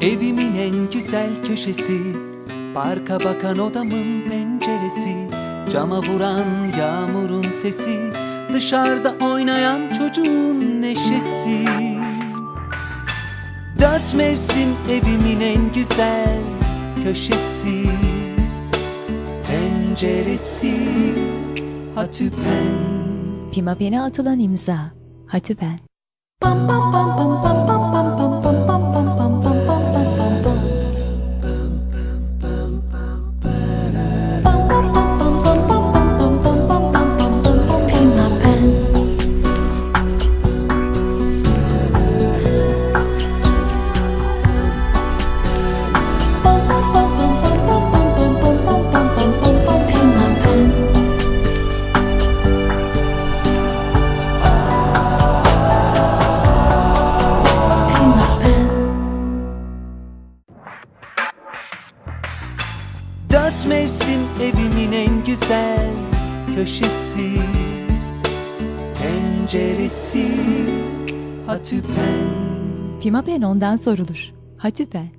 Evimin en güzel köşesi Parka bakan odamın penceresi Cama vuran yağmurun sesi Dışarıda oynayan çocuğun neşesi Dört mevsim evimin en güzel köşesi Penceresi Hatüpen Pimapen'e atılan imza. Hatüpen. Dört mevsim evimin en güzel köşesi Penceresi Hatüpen Pimapen ondan sorulur. Hatüpen.